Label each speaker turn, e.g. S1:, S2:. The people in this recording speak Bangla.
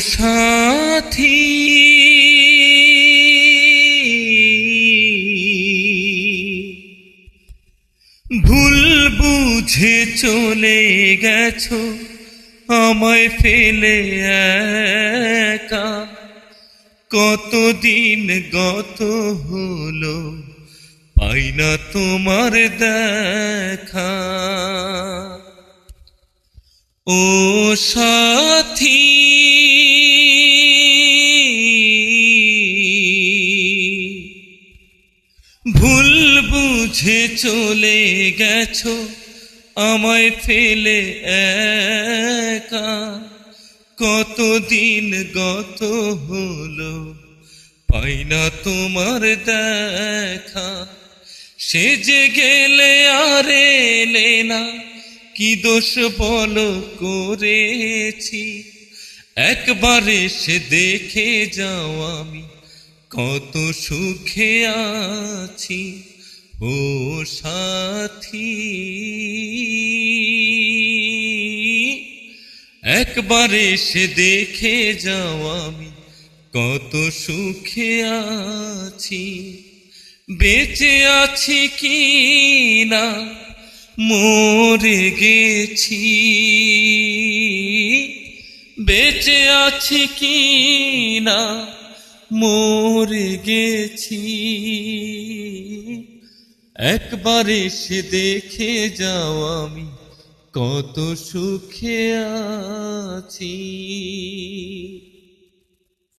S1: সাথী। ভুল বুঝে চলে গেছো, আমায় ফেলে একা। কতদিন গত হলো, পাই না তোমার দেখা। ও সাথী। ভুল বুঝে চলে গেছো, আমায় ফেলে একা। কতদিন গত হলো, পাই না তোমার দেখা। সে যে গেলে আর না কি দোষ বলো করেছি? একবারে সে দেখে যাও আমি, কত সুখে আছি। ও সাথী, একবারে সে দেখে যাও আমি, কত সুখে আছি। বেঁচে আছি কি না? মরে গেছি। বেঁচে আছি কি না মরে গেছি। একবার এসে দেখে যাও আমি কত সুখে আছি।